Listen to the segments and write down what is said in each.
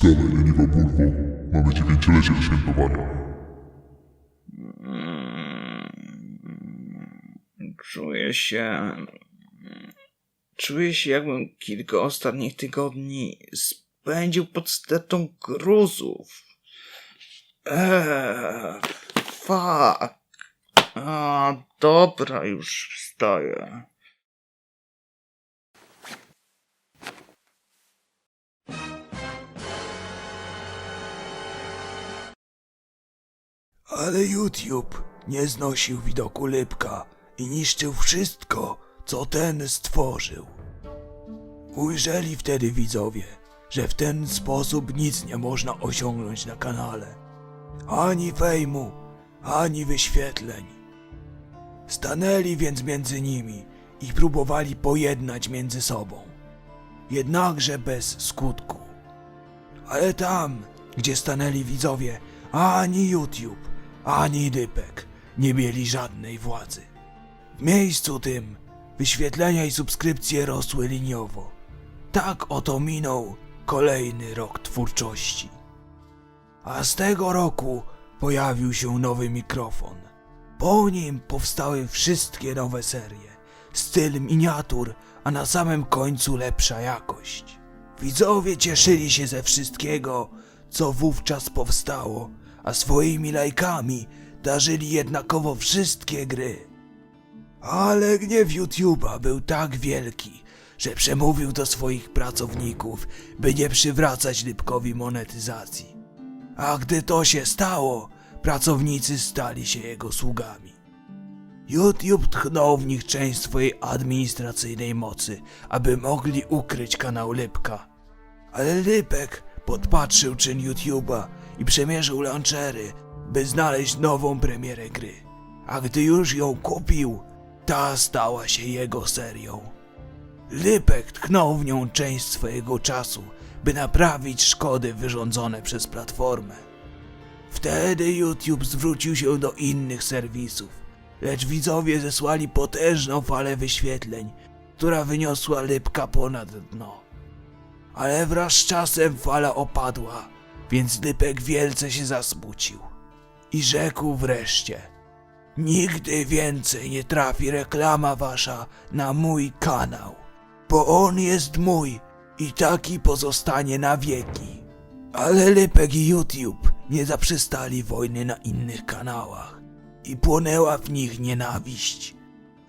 Wstawaj, leniwa burwo. Mamy dziewięciolecie do świętowania. Czuję się. Czuję się, jakbym kilka ostatnich tygodni spędził pod stertą gruzów. Eee, fuck. A, dobra, już wstaję. Ale YouTube nie znosił widoku Lipka i niszczył wszystko, co ten stworzył. Ujrzeli wtedy widzowie, że w ten sposób nic nie można osiągnąć na kanale. Ani fejmu, ani wyświetleń. Stanęli więc między nimi i próbowali pojednać między sobą. Jednakże bez skutku. Ale tam, gdzie stanęli widzowie, ani YouTube, ani Dypek nie mieli żadnej władzy. W miejscu tym wyświetlenia i subskrypcje rosły liniowo. Tak oto minął kolejny rok twórczości. A z tego roku pojawił się nowy mikrofon. Po nim powstały wszystkie nowe serie, styl miniatur, a na samym końcu lepsza jakość. Widzowie cieszyli się ze wszystkiego, co wówczas powstało, a swoimi lajkami darzyli jednakowo wszystkie gry. Ale gniew YouTube'a był tak wielki, że przemówił do swoich pracowników, by nie przywracać Lipkowi monetyzacji. A gdy to się stało, pracownicy stali się jego sługami. YouTube tchnął w nich część swojej administracyjnej mocy, aby mogli ukryć kanał Lipka. Ale Lipek podpatrzył czyn YouTube'a i przemierzył launchery, by znaleźć nową premierę gry. A gdy już ją kupił, ta stała się jego serią. Lipek tknął w nią część swojego czasu, by naprawić szkody wyrządzone przez platformę. Wtedy YouTube zwrócił się do innych serwisów, lecz widzowie zesłali potężną falę wyświetleń, która wyniosła Lipka ponad dno. Ale wraz z czasem fala opadła, więc Lipek wielce się zasmucił. I rzekł wreszcie: Nigdy więcej nie trafi reklama wasza na mój kanał, bo on jest mój i taki pozostanie na wieki. Ale Lipek i YouTube nie zaprzestali wojny na innych kanałach i płonęła w nich nienawiść.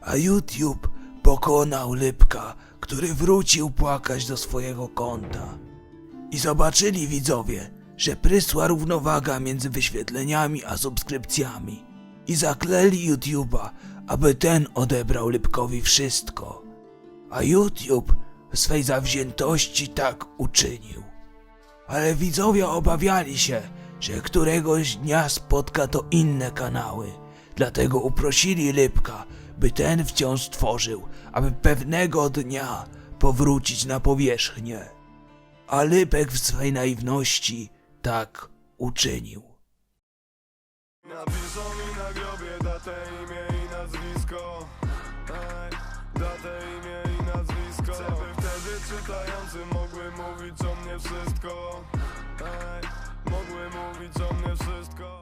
A YouTube pokonał Lipka, który wrócił płakać do swojego konta. I zobaczyli widzowie, że prysła równowaga między wyświetleniami a subskrypcjami. I zakleli YouTube'a, aby ten odebrał Lipkowi wszystko. A YouTube w swej zawziętości tak uczynił. Ale widzowie obawiali się, że któregoś dnia spotka to inne kanały. Dlatego uprosili Lipka, by ten wciąż tworzył, aby pewnego dnia powrócić na powierzchnię. A Lipek w swej naiwności tak uczynił. Napiszą mi na grobie datę, imię i nazwisko. Ej, Datę, imię i nazwisko. Żeby wtedy czytający mogły mówić o mnie wszystko. Ej, Mogły mówić o mnie wszystko.